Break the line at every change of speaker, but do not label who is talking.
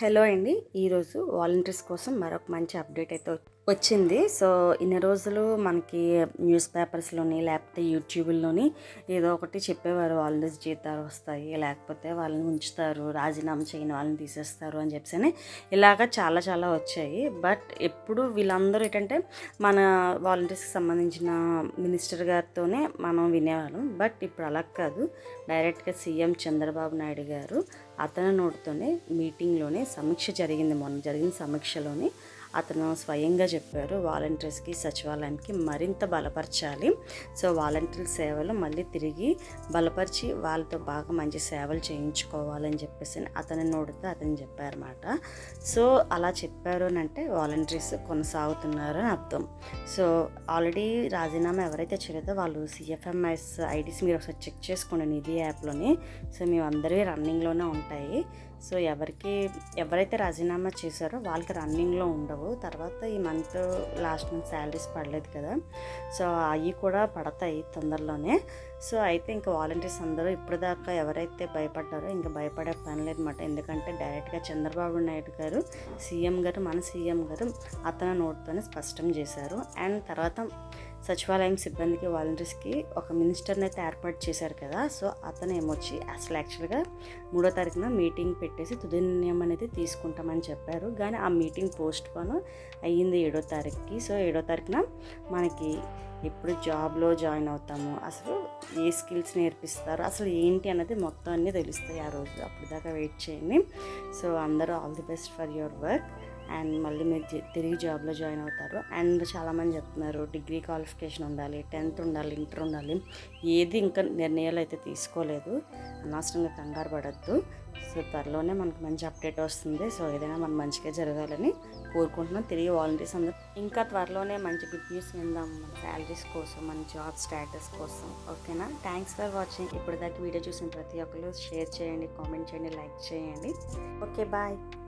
Hello అండి ఈరోజు volunteers కోసం మరొక మంచి అప్డేట్ అయితే వచ్చింది. సో ఇన్ని రోజులు మనకి న్యూస్ పేపర్స్లోని లేకపోతే యూట్యూబ్లోని ఏదో ఒకటి చెప్పేవారు. వాలంటీర్స్ జీతాలు వస్తాయి. లేకపోతే వాళ్ళని ఉంచుతారు. రాజీనామా చేయని వాళ్ళని తీసేస్తారు. అని చెప్పేసి ఇలాగ చాలా చాలా వచ్చాయి. బట్ ఎప్పుడు వీళ్ళందరూ ఏంటంటే మన వాలంటీర్స్కి సంబంధించిన మినిస్టర్ గారితోనే మనం వినేవాళ్ళం. బట్ ఇప్పుడు అలా కాదు. డైరెక్ట్గా సీఎం చంద్రబాబు నాయుడు గారు అతని నోటితోనే మీటింగ్లోనే సమీక్ష జరిగింది. మొన్న జరిగిన సమీక్షలోని అతను స్వయంగా చెప్పారు వాలంటీర్స్కి సచివాలయానికి మరింత బలపరచాలి. సో వాలంటీర్ సేవలు మళ్ళీ తిరిగి బలపరిచి వాళ్ళతో బాగా మంచి సేవలు చేయించుకోవాలని చెప్పేసి అతని నోటితో అతను చెప్పారన్నమాట. సో అలా చెప్పారు అని అంటే వాలంటీర్స్ కొనసాగుతున్నారు అని అర్థం. సో ఆల్రెడీ రాజీనామా ఎవరైతే చేయలేదో వాళ్ళు సిఎఫ్ఎంఎస్ ఐడీస్ మీరు ఒకసారి చెక్ చేసుకోండి నిధి యాప్లోని. సో మేము అందరివి రన్నింగ్లోనే ఉంటాయి. సో ఎవరికి ఎవరైతే రాజీనామా చేశారో వాళ్ళకి రన్నింగ్లో ఉండవు. తర్వాత ఈ మంత్ లాస్ట్ మంత్ శాలరీస్ పడలేదు కదా. సో అవి కూడా పడతాయి తొందరలోనే. సో అయితే ఇంకా వాలంటీర్స్ అందరూ ఇప్పటిదాకా ఎవరైతే భయపడ్డారో ఇంకా భయపడే పని లేదన్నమాట. ఎందుకంటే డైరెక్ట్గా చంద్రబాబు నాయుడు గారు సీఎం గారు మన సీఎం గారు అతని నోట్తోనే స్పష్టం చేశారు. అండ్ తర్వాత సచివాలయం సిబ్బందికి వాలంటీర్స్కి ఒక మినిస్టర్ని అయితే ఏర్పాటు చేశారు కదా సో అతను ఏమొచ్చి అసలు యాక్చువల్గా మూడో తారీఖున మీటింగ్ పెట్టేసి తుది నిర్ణయం అనేది తీసుకుంటామని చెప్పారు. కానీ ఆ మీటింగ్ పోస్ట్ పోన్ అయ్యింది ఏడో తారీఖుకి. సో ఏడో తారీఖున మనకి ఎప్పుడు జాబ్లో జాయిన్ అవుతాము అసలు ఏ స్కిల్స్ నేర్పిస్తారు అసలు ఏంటి అన్నది మొత్తం అన్నీ తెలుస్తాయి ఆ రోజు. అప్పుడు దాకా వెయిట్ చేయండి. సో అందరూ all the best for your work. And మళ్ళీ మీరు తిరిగి జాబ్లో జాయిన్ అవుతారు. అండ్ చాలామంది చెప్తున్నారు డిగ్రీ క్వాలిఫికేషన్ ఉండాలి టెన్త్ ఉండాలి ఇంటర్ ఉండాలి. ఏది ఇంకా నిర్ణయాలు అయితే తీసుకోలేదు. అనవసరంగా కంగారు పడద్దు. సో త్వరలోనే మనకు మంచి అప్డేట్ వస్తుంది. సో ఏదైనా మన మంచిగా జరగాలని కోరుకుంటున్నాం. తిరిగి వాలంటీర్స్ అందరూ ఇంకా త్వరలోనే మంచి గుడ్ న్యూస్ విందాం. మన శాలరీస్ కోసం మన జాబ్ స్టేటస్ కోసం. ఓకేనా? Thanks for watching. ఇప్పటిదాకా వీడియో చూసిన ప్రతి ఒక్కరు షేర్ చేయండి కామెంట్ చేయండి లైక్ చేయండి. Okay bye.